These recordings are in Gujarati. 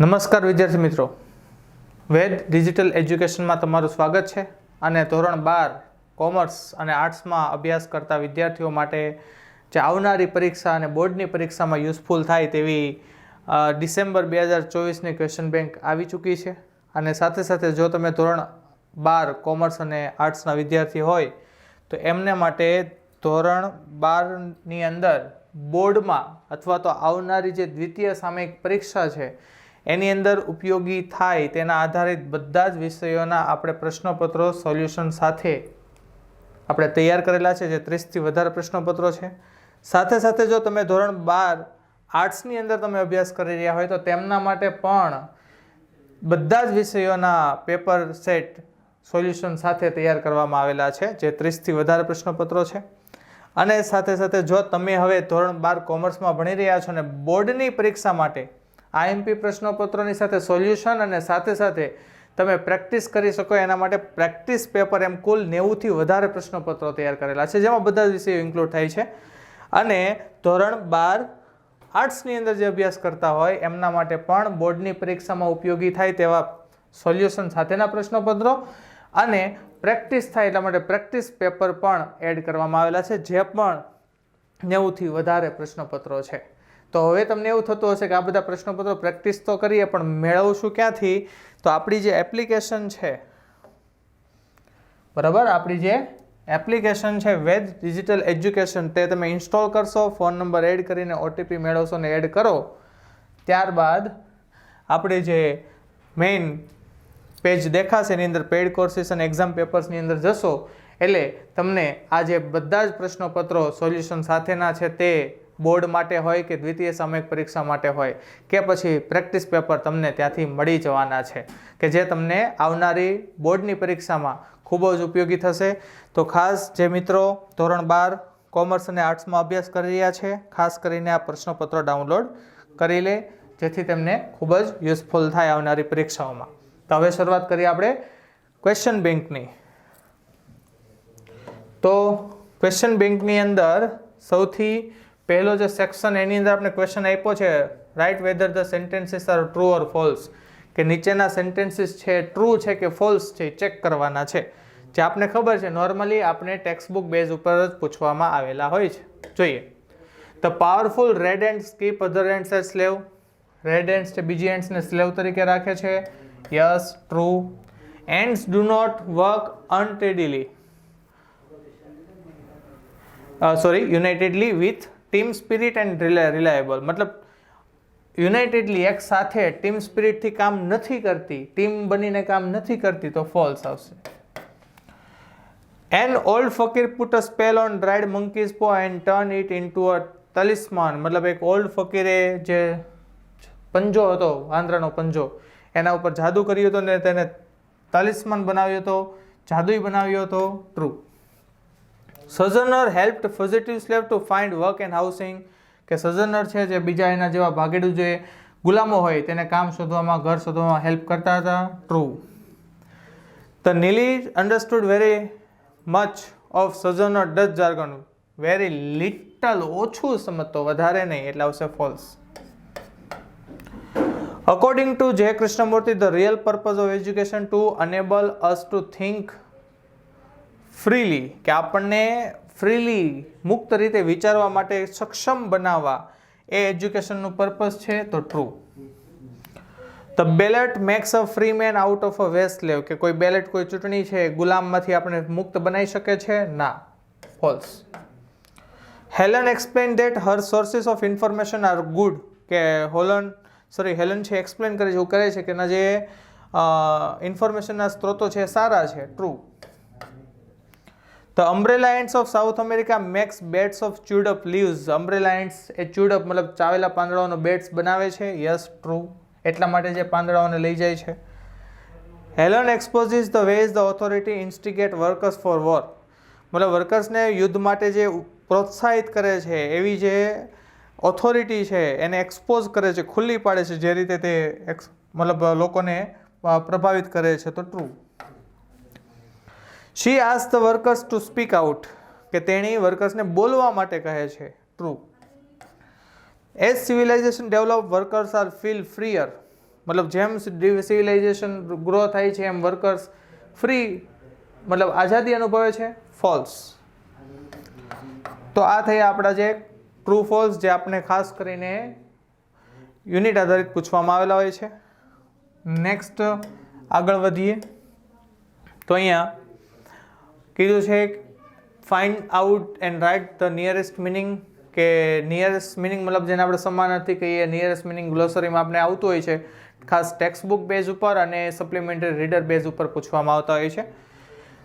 નમસ્કાર વિદ્યાર્થી મિત્રો. વેદ ડિજિટલ એજ્યુકેશનમાં તમારું સ્વાગત છે અને ધોરણ બાર કોમર્સ અને આર્ટ્સમાં અભ્યાસ કરતા વિદ્યાર્થીઓ માટે જે આવનારી પરીક્ષા અને બોર્ડની પરીક્ષામાં યુઝફુલ થાય તેવી ડિસેમ્બર બે હજાર ચોવીસની ક્વેશ્ચન બેંક આવી ચૂકી છે. અને સાથે સાથે જો તમે ધોરણ બાર કોમર્સ અને આર્ટ્સના વિદ્યાર્થી હોય, તો એમને માટે ધોરણ બારની અંદર બોર્ડમાં અથવા તો આવનારી જે દ્વિતીય સામયિક પરીક્ષા છે એની અંદર ઉપયોગી થાય તેના આધારિત બધા જ વિષયોના આપણે પ્રશ્નપત્રો સોલ્યુશન સાથે આપણે તૈયાર કરેલા છે, જે ત્રીસથી વધારે પ્રશ્નપત્રો છે. સાથે સાથે જો તમે ધોરણ બાર આર્ટ્સની અંદર તમે અભ્યાસ કરી રહ્યા હોય તો તેમના માટે પણ બધા જ વિષયોના પેપર સેટ સોલ્યુશન સાથે તૈયાર કરવામાં આવેલા છે, જે ત્રીસથી વધારે પ્રશ્નપત્રો છે. અને સાથે સાથે જો તમે હવે ધોરણ બાર કોમર્સમાં ભણી રહ્યા છો અને બોર્ડની પરીક્ષા માટે આઈએમપી પ્રશ્નપત્રોની સાથે સોલ્યુશન અને સાથે સાથે તમે પ્રેક્ટિસ કરી શકો. એના માટે પ્રેક્ટિસ પેપર એમ કુલ નેવુંથી વધારે પ્રશ્નપત્રો તૈયાર કરેલા છે, જેમાં બધા જ વિષયો ઇન્ક્લુડ થાય છે. અને ધોરણ બાર આર્ટ્સની અંદર જે અભ્યાસ કરતા હોય, એમના માટે પણ બોર્ડની પરીક્ષામાં ઉપયોગી થાય તેવા સોલ્યુશન સાથેના પ્રશ્નપત્રો. અને પ્રેક્ટિસ થાય એટલા માટે પ્રેક્ટિસ પેપર પણ એડ કરવામાં આવેલા છે, જે પણ નેવુંથી વધારે પ્રશ્નપત્રો છે. તો હવે તમને એવું થતું હશે કે આ બધા પ્રશ્નપત્રો પ્રેક્ટિસ તો કરીએ, પણ મેળવશું ક્યાંથી? તો આપણી જે એપ્લિકેશન છે, બરાબર? આપણી જે એપ્લિકેશન છે, વેદ ડિજિટલ એજ્યુકેશન, તે તમે ઇન્સ્ટોલ કરશો, ફોન નંબર એડ કરીને ઓટીપી મેળવશો ને એડ કરો. ત્યારબાદ આપણે જે મેઇન પેજ દેખાશે, એની અંદર પેડ કોર્સિસ અને એક્ઝામ પેપર્સની અંદર જશો. એટલે તમને આ જે બધા જ પ્રશ્નપત્રો સોલ્યુશન સાથેના છે તે બોર્ડ માટે હોય કે દ્વિતીય સામયિક પરીક્ષા માટે હોય કે પછી પ્રેક્ટિસ પેપર તમને ત્યાંથી મળી જવાના છે કે જે તમને આવનારી બોર્ડની પરીક્ષામાં ખૂબ જ ઉપયોગી થશે. તો ખાસ જે મિત્રો ધોરણ બાર કોમર્સ અને આર્ટ્સમાં અભ્યાસ કરી રહ્યા છે, ખાસ કરીને આ પ્રશ્નપત્રો ડાઉનલોડ કરી લે, જેથી તેમને ખૂબ જ યુઝફુલ થાય આવનારી પરીક્ષાઓમાં. તો હવે શરૂઆત કરીએ આપણે ક્વેશ્ચન બેંકની. તો ક્વેશ્ચન બેંકની અંદર સૌથી પહેલો જે સેક્શન એની અંદર આપણે ક્વેશ્ચન આપ્યો છે write whether the sentences are true or false કે નીચેના સેન્ટેન્સીસ છે ટ્રુ છે કે ફોલ્સ છે ચેક કરવાના છે. જે આપને ખબર છે નોર્મલી આપણે ટેક્સ્ટબુક બેઝ ઉપર જ પૂછવામાં આવેલા હોય છે. જોઈએ. The powerful red ants keep other ants slave red ants છે બીજી એન્ડ્સને સ્લેવ તરીકે રાખે છે. Yes true ants do not work unitedly sorry unitedly with team spirit and reliable. મતલબ, યુનાઇટેડલી એક સાથે ટીમ સ્પિરિટથી કામ નથી કરતી, ટીમ બનીને કામ નથી કરતી, તો ફોલ્સ આવશે. An old fakir put a spell on dried monkey's paw and turn it into a talisman મતલબ, એક ઓલ્ડ ફકીરે જે પંજો હતો, આંધ્રાનો પંજો, એના ઉપર જાદુ કર્યું હતું ને તેને તાલિસ્માન બનાવ્યો હતો, જાદુઈ બનાવ્યો હતો. True Sojourner helped positive slave to find work and housing. કે સઝનર છે જે બીજા એના જેવા ભાગેડું જે ગુલામો હોય તેને કામ શોધવામાં, ઘર શોધવામાં હેલ્પ કરતા હતા. True the Nelly understood very much of Sojourner Dutch jargon very little ઓછું સમજતો વધારે નહીં, એટલે આવશે false according to J Krishnamurti the real purpose of education to enable us to think freely, કે આપણને ફ્રીલી મુક્ત રીતે વિચારવા માટે સક્ષમ બનાવવા એ એજ્યુકેશનનું પર્પઝ છે, તો true the ballot makes a free man out of a west lave કે કોઈ બેલેટ કોઈ ચૂંટણી છે ગુલામમાંથી આપણે મુક્ત બનાવી શકે છે? ના. False Helen explain that her sources of information are good કે હોલન સોરી હેલન છે એક્સપ્લેન કરે છે, એવું કરે છે કે એના જે ઇન્ફોર્મેશનના સ્ત્રોતો છે સારા છે true the umbrella ants of South America makes beds of chewed up leaves umbrella ants A chewed up મતલબ ચાવેલા પાંદડાઓનો બેટ્સ બનાવે છે. યસ ટ્રુ એટલા માટે જે પાંદડાઓને લઈ જાય છે. Helen exposes the ways the authority instigate workers for war મતલબ વર્કર્સને યુદ્ધ માટે જે પ્રોત્સાહિત કરે છે, એવી જે ઓથોરિટી છે, એને એક્સપોઝ કરે છે, ખુલ્લી પાડે છે, જે રીતે તે મતલબ લોકોને પ્રભાવિત કરે છે. તો true she as the workers to speak out કે તેણી વર્કર્સને બોલવા માટે કહે છે. True as civilisation develop workers are feel freer મતલબ જેમ સિવિલાઇઝેશન ગ્રો થાય છે, એમ વર્કર્સ ફ્રી મતલબ આઝાદી અનુભવે છે. ફોલ્સ તો આ થઈ આપણા જે ટ્રુ ફોલ્સ જે આપણે ખાસ કરીને યુનિટ આધારિત પૂછવામાં આવેલા હોય છે. નેક્સ્ટ આગળ વધીએ. તો અહીંયા કીધું છે find out and write the nearest meaning કે નિયરેસ્ટ મિનિંગ મતલબ જેને આપણે સમાનાર્થી કહીએ નિયરેસ્ટ મિનિંગ ગ્લોસરીમાં આપણે આવતું હોય છે. ખાસ ટેક્સ્ટ બુક બેઝ ઉપર અને સપ્લિમેન્ટરી રીડર બેઝ ઉપર પૂછવામાં આવતા હોય છે.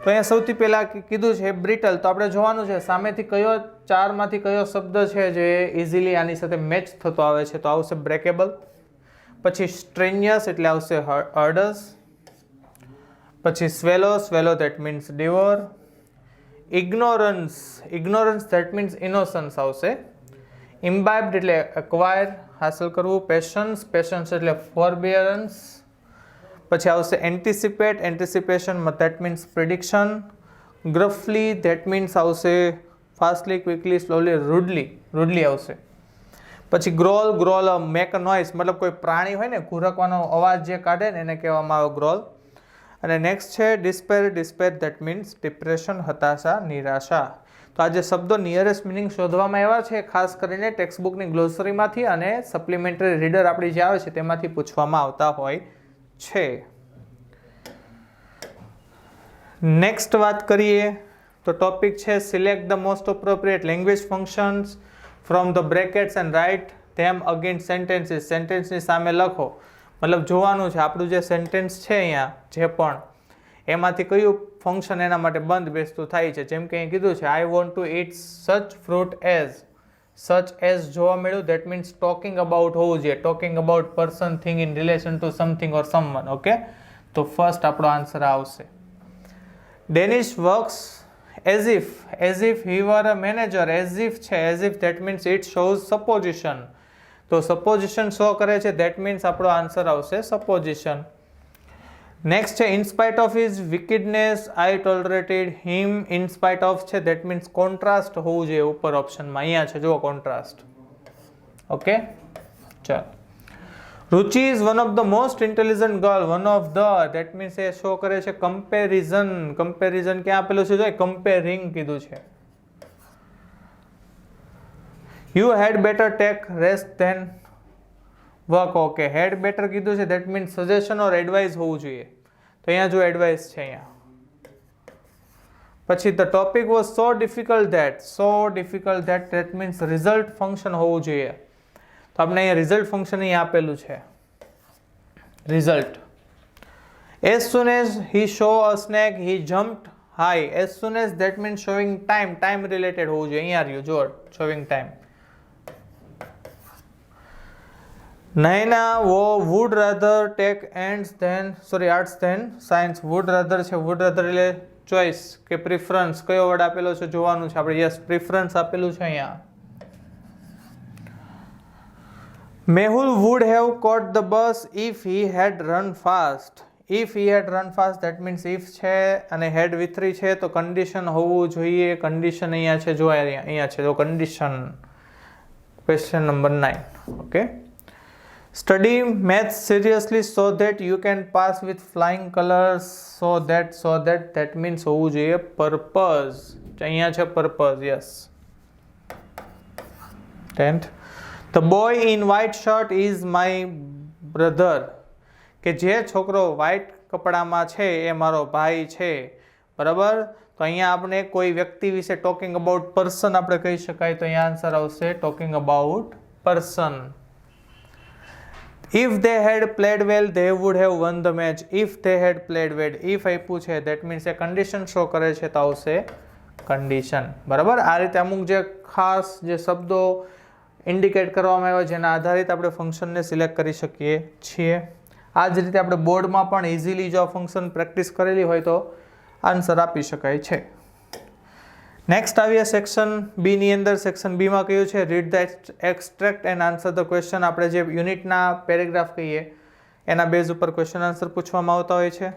તો અહીંયા સૌથી પહેલાં કીધું છે બ્રિટલ તો આપણે જોવાનું છે, સામેથી કયો, ચારમાંથી કયો શબ્દ છે જે ઇઝીલી આની સાથે મેચ થતો આવે છે. તો આવશે બ્રેકેબલ પછી સ્ટ્રેનિયસ એટલે આવશે હર્ડસ પછી swallow swallow that means devour ignorance ignorance that means innocence આવશે. ઇમ્બાઇબ્ડ એટલે એક્વાયર હાંસલ કરવું. પેશન્સ પેશન્સ એટલે ફોરબિયરન્સ પછી આવશે anticipate anticipation that means prediction gruffly that means આવશે fastly quickly slowly rudely rudely આવશે. પછી ગ્રોલ ગ્રોલ મેક નોઇસ મતલબ કોઈ પ્રાણી હોય ને, ઘુરકવાનો અવાજ જે કાઢે ને, એને કહેવામાં આવે ગ્રોલ અને નેક્સ્ટ છે despair despair that means depression હતાશા, નિરાશા. તો આ જે શબ્દો નિયરેસ્ટ મિનિંગ શોધવામાં આવ્યા છે, ખાસ કરીને ટેક્સ્ટ બુકની ગ્લોસરીમાંથી અને સપ્લિમેન્ટરી રીડર આપણી જે આવે છે, તેમાંથી પૂછવામાં આવતા હોય છે. નેક્સ્ટ વાત કરીએ, તો ટોપિક છે select the most appropriate language functions from the brackets and write them against sentences સેન્ટેન્સની સામે લખો. મતલબ જોવાનું છે, આપણું જે સેન્ટેન્સ છે અહીંયા, જે પણ, એમાંથી કયું ફંક્શન એના માટે બંધ બેસતું થાય છે? જેમ કે અહીં કીધું છે I want to eat such fruit as such as જોવા મળ્યું દેટ મીન્સ ટોકિંગ અબાઉટ હોવું જોઈએ. Talking about person thing in relation to something or someone okay તો ફર્સ્ટ આપણો આન્સર આવશે. Dennis works as if as if he were a manager as if છે as if that means it shows supposition તો સપોઝિશન શો કરે છે દેટ મીન્સ આપણો આન્સર આવશે સપોઝિશન નેક્સ્ટ છે in spite of his wickedness I tolerated him in spite of છે દેટ મીન્સ કોન્ટ્રાસ્ટ હોવું જોઈએ ઉપર ઓપ્શનમાં અહીંયા છે, જુઓ કોન્ટ્રાસ્ટ ઓકે ચાલ. Ruchi is one of the most intelligent girl one of the that means A show કરે છે કમ્પેરિઝન કમ્પેરિઝન ક્યાં આપેલું છે, જો કમ્પેરિંગ કીધું છે. You had better take rest than work okay had better કીધું છે that means suggestion or advice હોવું જોઈએ. તો અહીંયા જો એડવાઇસ છે અહીંયા. પછી the topic was so difficult that so difficult that that means result function હોવું જોઈએ. તો આપણે અહીંયા રિઝલ્ટ ફંક્શન અહીં આપેલું છે. Result as soon as he show a snake he jumped high as soon as that means showing time time related હોવું જોઈએ. અહીંયા રહ્યું જો શોવિંગ ટાઈમ નયના, વો would rather take ends than sorry arts than science would rather છે વુડ રાધર એટલે ચોઇસ કે પ્રિફરન્સ કયો વર્ડ આપેલો છે જોવાનું છે. આપણે યસ પ્રિફરન્સ આપેલું છે અહીંયા. Mehul would have caught the bus if he had run fast if he had run fast that means if છે અને હેડ વિથરી છે, તો કન્ડિશન હોવું જોઈએ. કન્ડિશન અહીંયા છે જો અહીંયા છે, તો condition question number nine okay study maths seriously so that you can pass with flying colours so that so that that means હોવું જોઈએ પર્પઝ અહીંયા છે purpose yes tenth the boy in white shirt is my brother કે જે છોકરો વ્હાઇટ કપડામાં છે એ મારો ભાઈ છે. બરાબર? તો અહીંયા આપણે કોઈ વ્યક્તિ વિશે ટોકિંગ અબાઉટ પર્સન આપણે કહી શકાય. તો અહીંયા આન્સર આવશે talking about person if they had played well they would have won the match if they had played well if આપ્યું છે દેટ મીન્સ એ કન્ડિશન શો કરે છે તો આવશે કન્ડિશન બરાબર? આ રીતે અમુક જે ખાસ જે શબ્દો ઇન્ડિકેટ કરવામાં આવ્યા જેના આધારિત આપણે ફંક્શનને સિલેક્ટ કરી શકીએ છીએ. આ જ રીતે આપણે બોર્ડમાં પણ ઇઝીલી જો ફંક્શન પ્રેક્ટિસ કરેલી હોય તો આન્સર આપી શકાય છે. નેક્સ્ટ આવીએ સેક્શન બીની અંદર. સેક્શન બીમાં કયું છે? Read the extract and answer the question આપણે જે યુનિટના પેરેગ્રાફ કહીએ, એના બેઝ ઉપર ક્વેશ્ચન આન્સર પૂછવામાં આવતા હોય છે.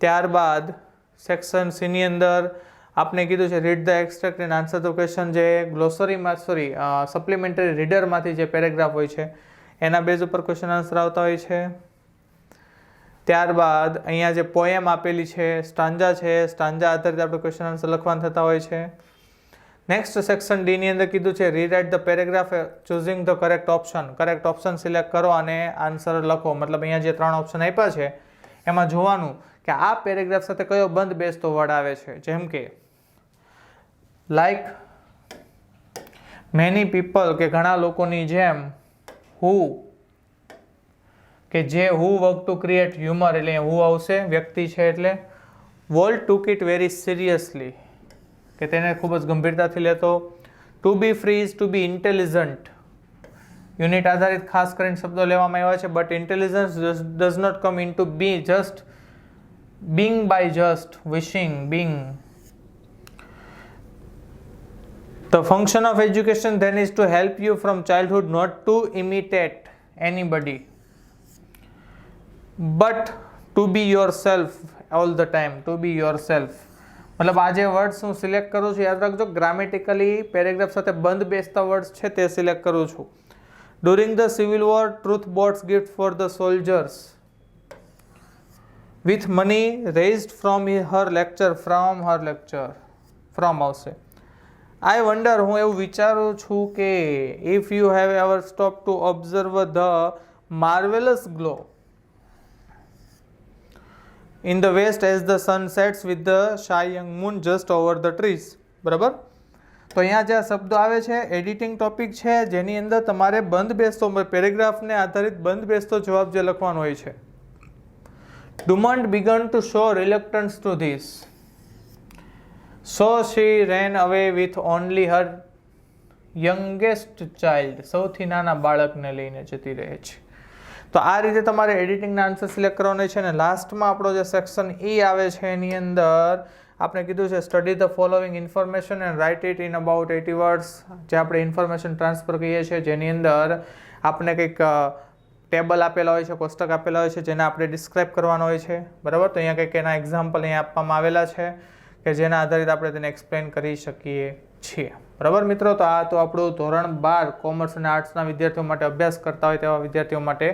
ત્યારબાદ સેક્શન સીની અંદર આપણે કીધું છે read the extract and answer the question જે ગ્લોસરીમાં સોરી સપ્લિમેન્ટરી રીડરમાંથી જે પેરેગ્રાફ હોય છે, એના બેઝ ઉપર ક્વેશ્ચન આન્સર આવતા હોય છે. ત્યારબાદ અહીંયા જે પોએમ આપેલી છે, સ્ટાંજા છે, સ્ટાંજા આધારિત આપણે ક્વેશ્ચન આન્સર લખવાના થતા હોય છે. નેક્સ્ટ સેક્શન ડીની અંદર કીધું છે rewrite the paragraph choosing the correct option correct option select કરો અને આન્સર લખો. મતલબ અહીંયા જે ત્રણ ઓપ્શન આપ્યા છે, એમાં જોવાનું કે આ પેરેગ્રાફ સાથે કયો બંધ બેસતો વર્ડ આવે છે. જેમ કે લાઈક મેની પીપલ કે ઘણા લોકોની જેમ હુ કે જે who work to create humour એટલે હુ આવશે, વ્યક્તિ છે એટલે Wal took it very seriously કે તેને ખૂબ જ ગંભીરતાથી લેતો. To be free is to be intelligent unit આધારિત ખાસ કરીને શબ્દો લેવામાં આવ્યા છે but intelligence does not come in to be just being by just wishing being તો function of education then is to help you from help not to imitate any to imitate to be yourself all the time to be yourself મતલબ આ જે વર્ડ્સ હું સિલેક્ટ કરું છું, યાદ રાખજો ગ્રામેટિકલી પેરેગ્રાફ સાથે બંધ બેસતા વર્ડ્સ છે તે સિલેક્ટ કરું છું. During the civil war Truth bought gift for the soldiers with money raised from her lecture from her lecture from આવશે આઈ વન્ડર હું એવું વિચારું છું કે if you have ever stop to observe the marvellous glow in the west as the sun sets with the shy young moon just over the trees બરાબર? તો અહીંયા જે આ શબ્દો આવે છે એડિટિંગ ટોપિક છે, જેની અંદર તમારે બંધ બેસતો પેરેગ્રાફને આધારિત બંધ બેસતો જવાબ જે લખવાનો હોય છે. Dumont began to show reluctance to this so she ran away with only her youngest child સૌથી નાના બાળકને લઈને જતી રહે છે. તો આ રીતે તમારે એડિટિંગના આન્સર સિલેક્ટ કરવાનો છે અને લાસ્ટમાં આપણો જે સેક્શન એ આવે છે એની અંદર આપણે કીધું છે study the following information and write it in about eighty words જે આપણે ઇન્ફોર્મેશન ટ્રાન્સફર કહીએ છીએ, જેની અંદર આપણે કંઈક ટેબલ આપેલા હોય છે, કોષ્ટક આપેલા હોય છે, જેને આપણે ડિસ્ક્રાઇબ કરવાનો હોય છે. બરાબર? તો અહીંયા કંઈક એના એક્ઝામ્પલ અહીંયા આપવામાં આવેલા છે કે જેના આધારિત આપણે તેને એક્સપ્લેન કરી શકીએ છીએ. બરાબર મિત્રો? તો આ તો આપણું ધોરણ બાર કોમર્સ અને આર્ટ્સના વિદ્યાર્થીઓ માટે અભ્યાસ કરતા હોય તેવા વિદ્યાર્થીઓ માટે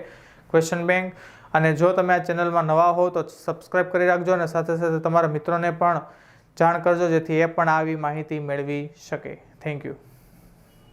ક્વેશ્ચન બેંક અને જો તમે આ ચેનલમાં નવા હો તો સબસ્ક્રાઈબ કરી રાખજો અને સાથે સાથે તમારા મિત્રોને પણ જાણ કરજો જેથી એ પણ આવી માહિતી મેળવી શકે. Thank you